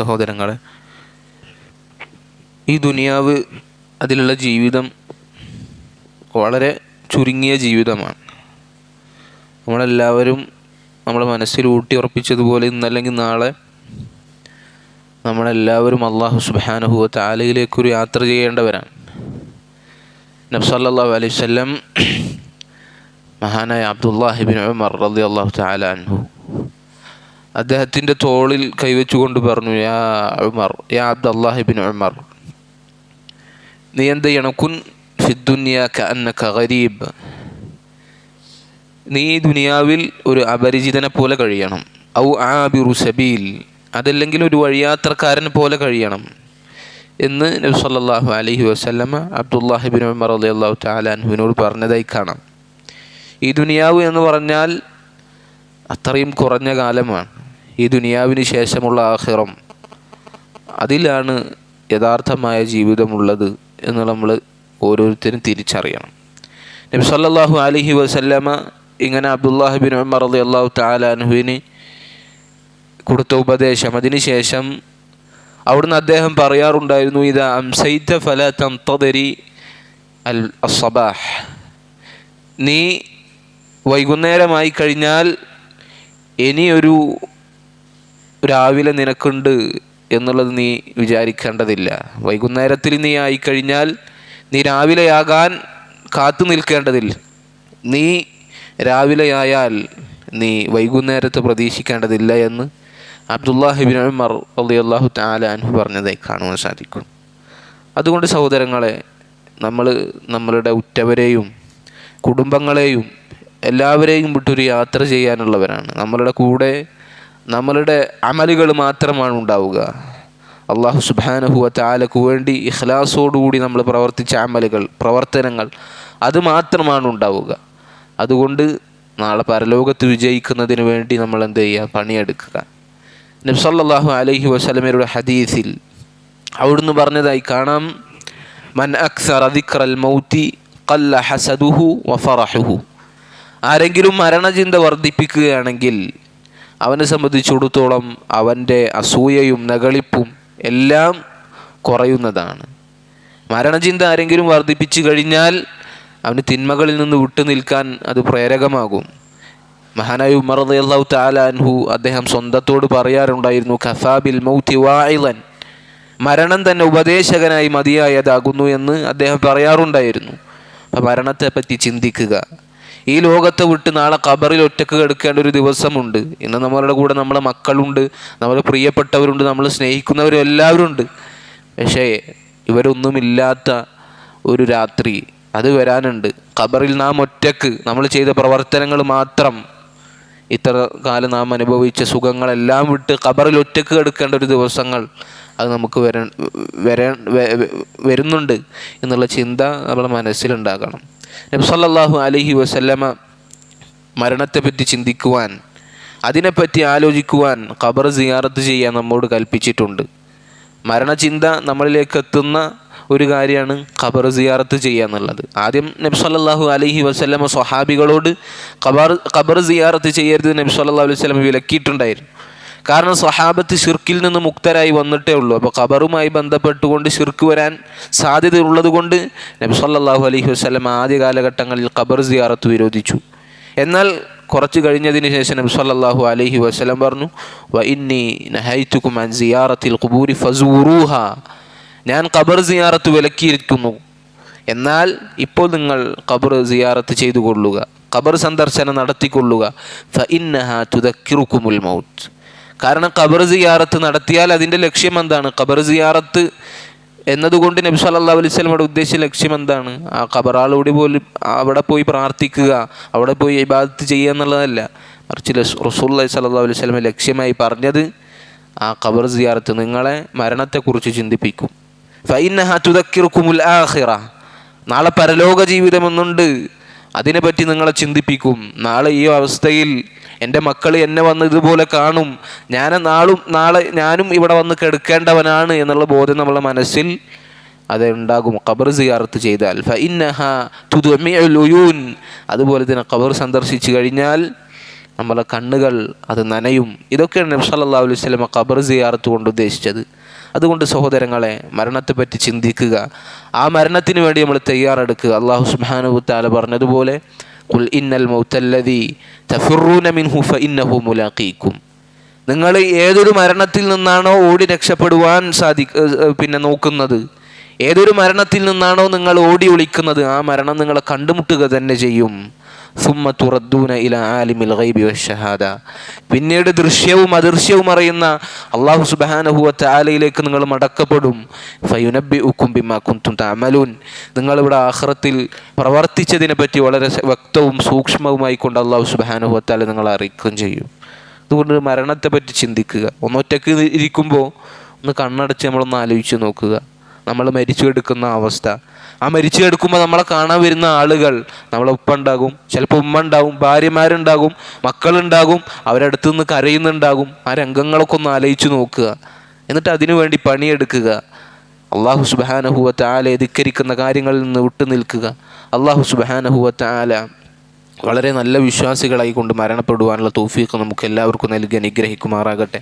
സഹോദരങ്ങളെ ഈ ദുനിയാവ് അതിലുള്ള ജീവിതം വളരെ ചുരുങ്ങിയ ജീവിതമാണ്. നമ്മളെല്ലാവരും നമ്മുടെ മനസ്സിൽ ഊട്ടി ഉറപ്പിച്ചതുപോലെ ഇന്നല്ലെങ്കിൽ നാളെ നമ്മളെല്ലാവരും അള്ളാഹു സുബാനുഹുവ താലയിലേക്കൊരു യാത്ര ചെയ്യേണ്ടവരാണ്. നബ്സല്ലാഹു അലൈവല്ലം മഹാനായ അബ്ദുല്ലാഹിബിൻ ഉമർ അള്ളാഹു താല അൻഹു അദ്ദേഹത്തിന്റെ തോളിൽ കൈവച്ചുകൊണ്ട് പറഞ്ഞു യാ ഉമർ യാ അബ്ദുല്ലാഹിബിൻ ഉമർ നീ എന്ത് ചെയ്യണം? കുൻ ഫിദ്ദുന്യ കഅന്നക ഗരീബ്. നീ ദുനിയാവിൽ ഒരു അപരിചിതനെ പോലെ കഴിയണം. ഔ ആബിറു സബീൽ അതല്ലെങ്കിൽ ഒരു വഴിയാത്രക്കാരനെ പോലെ കഴിയണം. എന്ന് നബി സല്ലല്ലാഹു അലൈഹി വസല്ലമ അബ്ദുല്ലാഹിബിൻ ഉമർ അലി അള്ളാഹു താലാൻഹുവിനോട് പറഞ്ഞതായി കാണാം. ഈ ദുനിയാവ് എന്ന് പറഞ്ഞാൽ അത്രയും കുറഞ്ഞ കാലമാണ്. ഈ ദുനിയാവിന് ശേഷമുള്ള ആഹിറം. അതിലാണ് യഥാർത്ഥമായ ജീവിതമുള്ളത് എന്ന് നമ്മൾ ഓരോരുത്തരും തിരിച്ചറിയണം. നബി സല്ലാഹു അലഹി വസല്ലമ ഇങ്ങനെ അബ്ദുല്ലാഹിബിൻ ഉമർ അലി അള്ളാഹു താലാൻഹുവിന് കൊടുത്ത ഉപദേശം. അതിനുശേഷം അവിടുന്ന് അദ്ദേഹം പറയാറുണ്ടായിരുന്നു ഇത് അംസൈത്ത ഫല തന്തരി അൽ അസബാഹ് നീ വൈകുന്നേരമായി കഴിഞ്ഞാൽ ഇനിയൊരു രാവിലെ നിനക്കുണ്ട് എന്നുള്ളത് നീ വിചാരിക്കേണ്ടതില്ല. വൈകുന്നേരത്തിൽ നീ ആയിക്കഴിഞ്ഞാൽ നീ രാവിലെയാകാൻ കാത്തു നിൽക്കേണ്ടതില്ല നീ രാവിലെയായാൽ നീ വൈകുന്നേരത്ത് പ്രതീക്ഷിക്കേണ്ടതില്ല എന്ന് അബ്ദുല്ലാഹിബിൻ ഉമർ അള്ളാഹു താല പറഞ്ഞതായി കാണുവാൻ സാധിക്കും. അതുകൊണ്ട് സഹോദരങ്ങളെ നമ്മൾ നമ്മളുടെ ഉറ്റവരെയും കുടുംബങ്ങളെയും എല്ലാവരെയും വിട്ടൊരു യാത്ര ചെയ്യാനുള്ളവരാണ്. നമ്മളുടെ കൂടെ നമ്മളുടെ അമലുകൾ മാത്രമാണ് ഉണ്ടാവുക. അള്ളാഹു സുബാനഹുവ താലക്ക് വേണ്ടി ഇഖ്ലാസോടുകൂടി നമ്മൾ പ്രവർത്തിച്ച അമലുകൾ പ്രവർത്തനങ്ങൾ അത് മാത്രമാണ് ഉണ്ടാവുക. അതുകൊണ്ട് നാളെ പരലോകത്ത് വിജയിക്കുന്നതിന് വേണ്ടി നമ്മൾ എന്ത് ചെയ്യുക? പണിയെടുക്കുക. നബ്സല്ലാഹു അലഹി വസ്ലമയുടെ ഹദീസിൽ അവിടുന്ന് പറഞ്ഞതായി കാണാം. മൻ അക്സർ അദിഖറൽ മൗത്തി കല്ല ഹസദുഹു വഫറഹുഹു. ആരെങ്കിലും മരണചിന്ത വർദ്ധിപ്പിക്കുകയാണെങ്കിൽ അവനെ സംബന്ധിച്ചിടത്തോളം അവന്റെ അസൂയയും നകളിപ്പും എല്ലാം കുറയുന്നതാണ്. മരണചിന്ത ആരെങ്കിലും വർദ്ധിപ്പിച്ചു കഴിഞ്ഞാൽ അവന് തിന്മകളിൽ നിന്ന് വിട്ടു നിൽക്കാൻ അത് പ്രേരകമാകും. മഹാനായ ഉമർ അള്ളാഹു താലാൻഹു അദ്ദേഹം സ്വന്തത്തോട് പറയാറുണ്ടായിരുന്നു ഖഫാബിൽ മൗത്തി വായിലൻ മരണം തന്നെ ഉപദേശകനായി മതിയായതാകുന്നു എന്ന് അദ്ദേഹം പറയാറുണ്ടായിരുന്നു. അപ്പം മരണത്തെപ്പറ്റി ചിന്തിക്കുക. ഈ ലോകത്തെ വിട്ട് നാളെ കബറിൽ ഒറ്റയ്ക്ക് കിടക്കേണ്ട ഒരു ദിവസമുണ്ട്. ഇന്ന് നമ്മളുടെ കൂടെ നമ്മളെ മക്കളുണ്ട് നമ്മളെ പ്രിയപ്പെട്ടവരുണ്ട് നമ്മൾ സ്നേഹിക്കുന്നവരും എല്ലാവരും ഉണ്ട് പക്ഷേ ഇവരൊന്നുമില്ലാത്ത ഒരു രാത്രി അത് വരാനുണ്ട്. ഖബറിൽ നാം ഒറ്റയ്ക്ക് നമ്മൾ ചെയ്ത പ്രവർത്തനങ്ങൾ മാത്രം ഇത്ര കാലം നാം അനുഭവിച്ച സുഖങ്ങളെല്ലാം വിട്ട് ഖബറിൽ ഒറ്റയ്ക്ക് കിടക്കേണ്ട ഒരു ദിവസങ്ങൾ അത് നമുക്ക് വര വര വരുന്നുണ്ട് എന്നുള്ള ചിന്ത നമ്മുടെ മനസ്സിലുണ്ടാകണം. നബി അലഹി വസല്ലമ മരണത്തെപ്പറ്റി ചിന്തിക്കുവാൻ അതിനെപ്പറ്റി ആലോചിക്കുവാൻ ഖബർ സിയാറത്ത് ചെയ്യാൻ നമ്മോട് കൽപ്പിച്ചിട്ടുണ്ട്. മരണചിന്ത നമ്മളിലേക്ക് എത്തുന്ന ഒരു കാര്യമാണ് ഖബർ സിയാറത്ത് ചെയ്യുക എന്നുള്ളത്. ആദ്യം നബി സല്ലല്ലാഹു അലൈഹി വസല്ലമ സ്വഹാബികളോട് ഖബർ ഖബർ സിയാറത്ത് ചെയ്യരുത് നബി സല്ലല്ലാഹു അലൈഹി വസല്ലമ വിലക്കിയിട്ടുണ്ടായിരുന്നു. കാരണം സ്വഹാബത്ത് ഷിർക്കിൽ നിന്ന് മുക്തരായി വന്നിട്ടേ ഉള്ളൂ. അപ്പോൾ ഖബറുമായി ബന്ധപ്പെട്ടുകൊണ്ട് ഷിർക്ക് വരാൻ സാധ്യത ഉള്ളത് കൊണ്ട് നബി സല്ലല്ലാഹു അലൈഹി വസല്ലം ആദ്യ കാലഘട്ടങ്ങളിൽ ഖബർ സിയാറത്ത് വിരോധിച്ചു. എന്നാൽ കുറച്ച് കഴിഞ്ഞതിന് ശേഷം നബി സല്ലല്ലാഹു അലൈഹി വസല്ലം പറഞ്ഞു വ ഇന്നി സിയാറത്തിൽ ഖുബൂരി ഫസൂറൂഹ. ഞാൻ ഖബർ സിയാറത്ത് വിലക്കിയിരിക്കുന്നു. എന്നാൽ ഇപ്പോൾ നിങ്ങൾ ഖബർ സിയാറത്ത് ചെയ്തു കൊള്ളുക ഖബർ സന്ദർശനം നടത്തിക്കൊള്ളുക. ഫ ഇന്നഹ തുദക്കിറുക്കുമുൽ മൗത്ത്. കാരണം ഖബർ സിയാറത്ത് നടത്തിയാൽ അതിന്റെ ലക്ഷ്യം എന്താണ്? ഖബർ സിയാറത്ത് എന്നതുകൊണ്ട് നബി സല്ലല്ലാഹു അലൈഹി വസല്ലമയുടെ ഉദ്ദേശ ലക്ഷ്യം എന്താണ്? ആ ഖബറാളോട് പോലും അവിടെ പോയി പ്രാർത്ഥിക്കുക അവിടെ പോയി ഇബാദത്ത് ചെയ്യുക എന്നുള്ളതല്ല. മറിച്ച് സല്ലല്ലാഹു അലൈഹി വസല്ലമ ലക്ഷ്യമായി പറഞ്ഞത് ആ ഖബർ സിയാറത്ത് നിങ്ങളെ മരണത്തെക്കുറിച്ച് ചിന്തിപ്പിക്കും. ഫൈനഹ തുദക്കിറുക്കുമുൽ ആഖിറ. നാളെ പരലോക ജീവിതമെന്നുണ്ട് അതിനെപ്പറ്റി നിങ്ങളെ ചിന്തിപ്പിക്കും. നാളെ ഈ അവസ്ഥയിൽ എന്റെ മക്കൾ എന്നെ വന്ന് ഇതുപോലെ കാണും. ഞാൻ നാളും നാളെ ഞാനും ഇവിടെ വന്ന് കെടുക്കേണ്ടവനാണ് എന്നുള്ള ബോധം നമ്മളെ മനസ്സിൽ അത് ഉണ്ടാകും. ഖബർ സിയാർത്ത് ചെയ്താൽ. ഫ ഇന്നഹ ഉയൂൻ അതുപോലെ തന്നെ ഖബർ സന്ദർശിച്ചു കഴിഞ്ഞാൽ നമ്മളെ കണ്ണുകൾ അത് നനയും. ഇതൊക്കെയാണ് നബ്സ് അല്ലാ അലൈഹി വസല്ലമ ഖബർ സിയാറത്ത് കൊണ്ട് ഉദ്ദേശിച്ചത്. അതുകൊണ്ട് സഹോദരങ്ങളെ മരണത്തെപ്പറ്റി ചിന്തിക്കുക. ആ മരണത്തിന് വേണ്ടി നമ്മൾ തയ്യാറെടുക്കുക. അള്ളാഹു സുബ്ഹാനഹു തആല പറഞ്ഞതുപോലെ ഖുൽ ഇന്നൽ മൗത്തല്ലദീ തഫിറൂന മിൻഹു ഫഇന്നഹു മുലാഖീക്കും. നിങ്ങൾ ഏതൊരു മരണത്തിൽ നിന്നാണോ ഓടി രക്ഷപ്പെടുവാൻ സാധി പിന്നെ നോക്കുന്നത്? ഏതൊരു മരണത്തിൽ നിന്നാണോ നിങ്ങൾ ഓടി ഒളിക്കുന്നത്? ആ മരണം നിങ്ങളെ കണ്ടുമുട്ടുക തന്നെ ചെയ്യും. സുമ്മ തുറദ്ദൂന ഇല ആലിമിൽ ഗൈബി വഷഹാദ പിന്നീട് ദൃശ്യവും അദൃശ്യവും അറിയുന്ന അള്ളാഹു സുബാനഹുവത്തെ ആലയിലേക്ക് നിങ്ങൾ മടക്കപ്പെടും. ഫയുനബി ബിമാ കുന്തും നിങ്ങളിവിടെ ആഹ്റത്തിൽ പ്രവർത്തിച്ചതിനെ പറ്റി വളരെ വ്യക്തവും സൂക്ഷ്മവുമായി കൊണ്ട് അള്ളാഹു സുബാനഹുവത്താല നിങ്ങളെ അറിയിക്കുകയും ചെയ്യും. അതുകൊണ്ട് മരണത്തെ പറ്റി ചിന്തിക്കുക ഒന്നൊറ്റക്ക് ഇരിക്കുമ്പോൾ ഒന്ന് കണ്ണടച്ച് നമ്മളൊന്ന് ആലോചിച്ച് നോക്കുക. നമ്മൾ മരിച്ചു എടുക്കുന്ന അവസ്ഥ. ആ മരിച്ചു കിടക്കുമ്പോൾ നമ്മളെ കാണാൻ വരുന്ന ആളുകൾ നമ്മളെ ഉപ്പ ഉണ്ടാകും ചിലപ്പോൾ ഉമ്മ ഉണ്ടാകും ഭാര്യമാരുണ്ടാകും മക്കളുണ്ടാകും അവരടുത്ത് നിന്ന് കരയുന്നുണ്ടാകും. ആ രംഗങ്ങളൊക്കെ ഒന്ന് ആലോചിച്ച് നോക്കുക. എന്നിട്ട് അതിനു വേണ്ടി പണിയെടുക്കുക. അള്ളാഹു സുബാനഹുവത്ത് ആല ധിക്കരിക്കുന്ന കാര്യങ്ങളിൽ നിന്ന് വിട്ടു നിൽക്കുക. അള്ളാഹു സുബാനഹുവത്ത് ആല വളരെ നല്ല വിശ്വാസികളായി കൊണ്ട് മരണപ്പെടുവാനുള്ള തൗഫീഖ് നമുക്ക് എല്ലാവർക്കും നൽകി അനുഗ്രഹിക്കുമാറാകട്ടെ.